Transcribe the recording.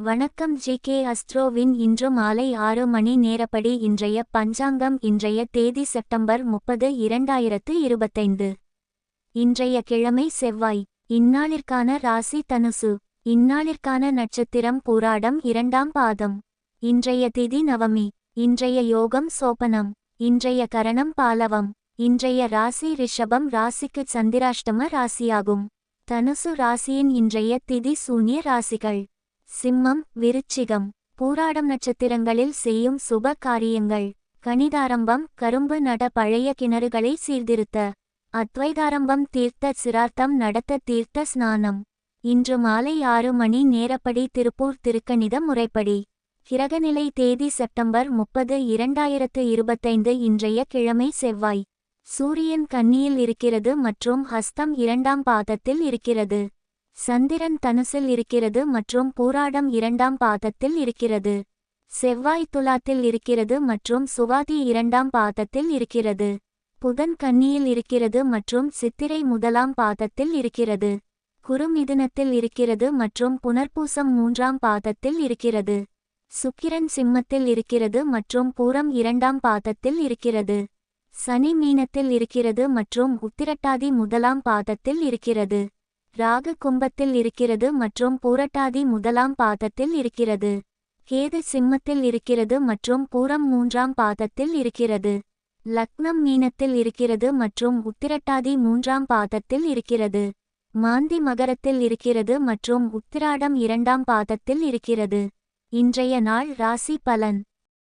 வணக்கம் G K அஸ்ட்ரோவின் இன்று மாலை ஆறு மணி நேரப்படி இன்றைய பஞ்சாங்கம் இன்றைய தேதி செப்டம்பர் முப்பது இரண்டாயிரத்து இருபத்தைந்து. இன்றைய கிழமை செவ்வாய். இந்நாளிற்கான ராசி தனுசு. இந்நாளிற்கான நட்சத்திரம் பூராடம் இரண்டாம் பாதம். இன்றைய திதி நவமி. இன்றைய யோகம் சோபனம். இன்றைய கரணம் பாலவம். இன்றைய ராசி ரிஷபம் ராசிக்கு சந்திராஷ்டம ராசியாகும். தனுசு ராசியின் இன்றைய திதி சூன்ய ராசிகள். சிம்மம் விருச்சிகம் பூராடம் நட்சத்திரங்களில் செய்யும் சுப காரியங்கள். கணிதாரம்பம் கரும்பு நட பழைய கிணறுகளை சீர்திருத்த. அத்வைதாரம்பம் தீர்த்த சிரார்த்தம் நடத்த தீர்த்த ஸ்நானம். இன்று மாலை ஆறு மணி நேரப்படி திருப்பூர் திருக்கணித முறைப்படி. கிரகநிலை தேதி செப்டம்பர் முப்பது இரண்டாயிரத்து இருபத்தைந்து இன்றைய கிழமை செவ்வாய். சூரியன் கன்னியில் இருக்கிறது மற்றும் ஹஸ்தம் இரண்டாம் பாதத்தில் இருக்கிறது. சந்திரன் தனுசில் இருக்கிறது மற்றும் பூராடம் இரண்டாம் பாதத்தில் இருக்கிறது. செவ்வாய் துலாத்தில் இருக்கிறது மற்றும் சுவாதி இரண்டாம் பாதத்தில் இருக்கிறது. புதன் கன்னியில் இருக்கிறது மற்றும் சித்திரை முதலாம் பாதத்தில் இருக்கிறது. குறுமிதுனத்தில் இருக்கிறது மற்றும் புனர்பூசம் மூன்றாம் பாதத்தில் இருக்கிறது. சுக்கிரன் சிம்மத்தில் இருக்கிறது மற்றும் பூரம் இரண்டாம் பாதத்தில் இருக்கிறது. சனி மீனத்தில் இருக்கிறது மற்றும் உத்திரட்டாதி முதலாம் பாதத்தில் இருக்கிறது. ராகு கும்பத்தில் இருக்கிறது மற்றும் பூரட்டாதி முதலாம் பாதத்தில் இருக்கிறது. கேது சிம்மத்தில் இருக்கிறது மற்றும் பூரம் மூன்றாம் பாதத்தில் இருக்கிறது. லக்னம் மீனத்தில் இருக்கிறது மற்றும் உத்திரட்டாதி மூன்றாம் பாதத்தில் இருக்கிறது. மாந்தி மகரத்தில் இருக்கிறது மற்றும் உத்திராடம் இரண்டாம் பாதத்தில் இருக்கிறது. இன்றைய நாள் ராசி பலன்.